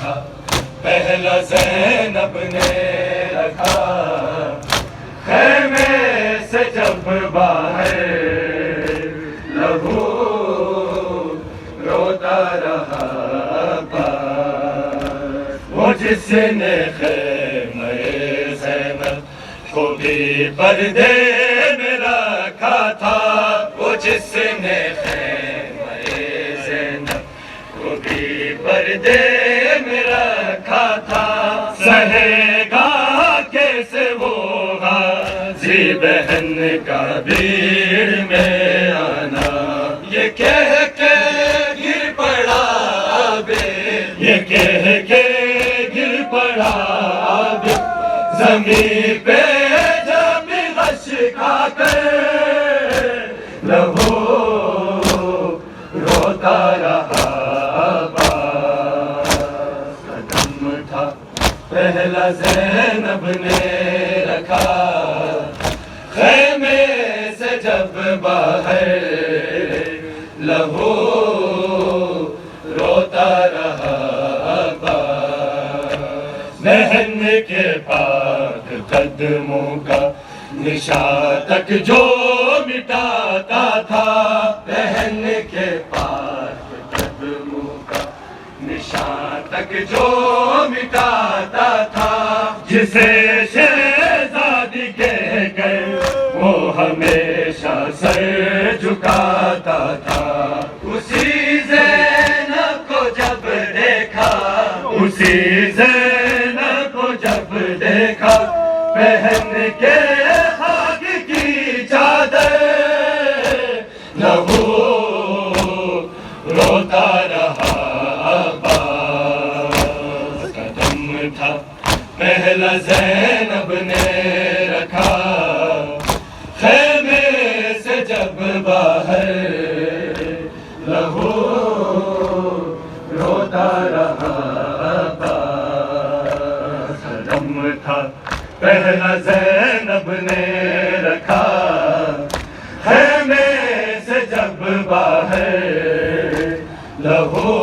تھا۔ پہلا زینب نے رکھا۔ خیمے سے جب باہر لہو روتا رہا پاس وہ جس نے خیمے زینب کو بھی پردے میں رکھا تھا۔ وہ جس نے خیمے زینب کو بھی پردے بہن کا بھیڑ میں آنا۔ یہ کہہ کے گر پڑا بے یہ کہہ کے گر پڑا بے زمین پہ جب غش کھا کر لہو، روتا رہا باس قدم تھا پہلا زینب نے رکھا۔ خیمے سے جب باہر، لہو روتا رہا باس کے پاک قدموں کا نشان تک جو مٹاتا تھا۔ بہن کے پاک قدموں کا نشان تک جو مٹاتا تھا۔ جسے سر جھکاتا تھا۔ اسی زینب کو جب دیکھا، اسی زینب کو جب دیکھا، پہن کے خاک کی چادر۔ لہو روتا رہا قدم تھا۔ پہلا زینب نے رکھا۔ پہلا زینب نے رکھا خیمے سے جب باہر لہو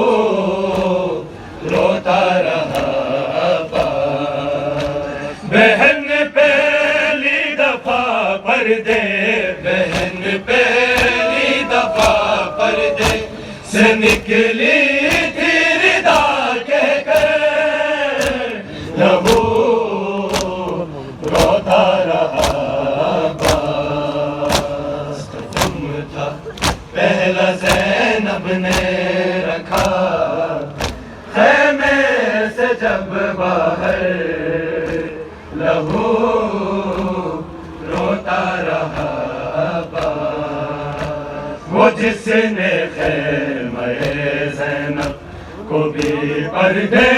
روتا رہا باس بہن پہلی دفعہ پردے بہن پہلی پردے سے نکلی تھی ردا کہہ کر۔ لہو روتا رہا باس تھا پہلا زینب نے رکھا۔ خیمے سے جب باہر، لہو جس نے خیمے زینب کو بھی پردے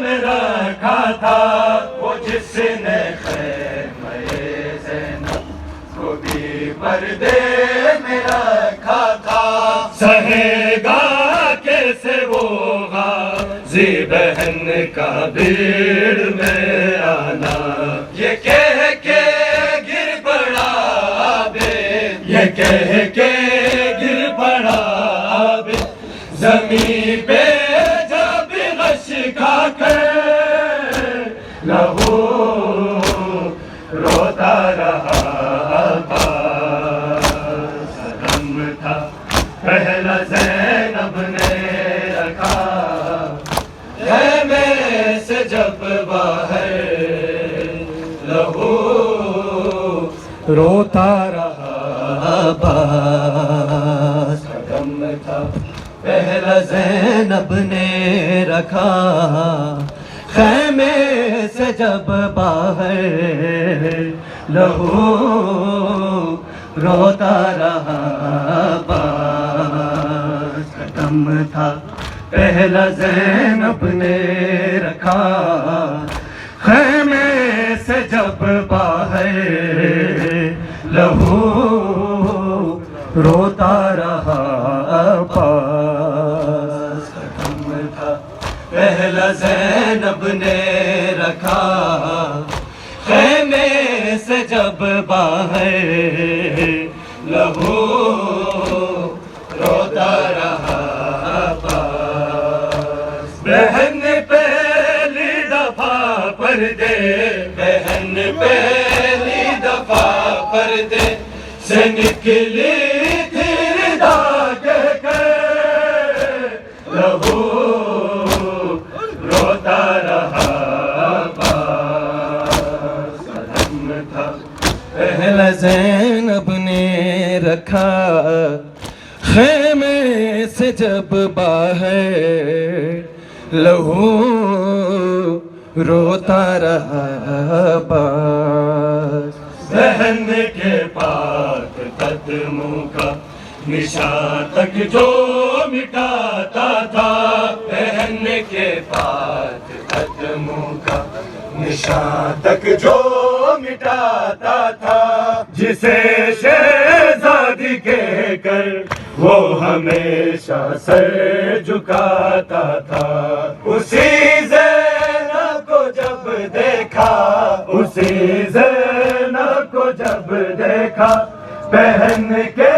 میں رکھا تھا، وہ جس نے خیمے زینب کو بھی پردے میں رکھا تھا۔ سہے گا کیسے وہ غازی بہن کا بھیڑ میں آنا۔ یہ کہہ کے گر پڑا بے۔ یہ کہہ کے زمین پہ جب غش کھا کر لہو روتا رہا باس قدم تھا۔ پہلا زینب نے رکھا خیمے سے جب باہر۔ لہو روتا رہا باس پہلا زینب نے رکھا خیمے سے جب باہر لہو روتا رہا باس قدم تھا۔ پہلا زینب نے رکھا خیمے سے جب باہر پہلا زینب نے رکھا خیمے سے جب باہر لہو روتا رہا پاس۔ بہن پہ پردے، بہن پہلی دفعہ پردے سے نکلی۔ روتا رہا قدم تھا پہلا زینب نے رکھا خیمے سے جب باہر لہو روتا رہا باس بہن کے پاک قدموں کا نشان تک جو مٹاتا تھا۔ بہن کے پاک نشان تک جو مٹاتا تھا، جسے شہزادی کہہ کر وہ ہمیشہ سر جھکاتا تھا۔ اسی زینب کو جب دیکھا، اسی زینب کو جب دیکھا، پہن کے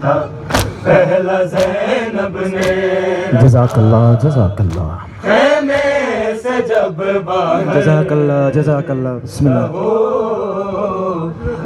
تھا پہلا زینب نے جزاک اللہ جزاک اللہ۔ خیمے سے جب باہر جزاک اللہ جزاک اللہ بسم اللہ۔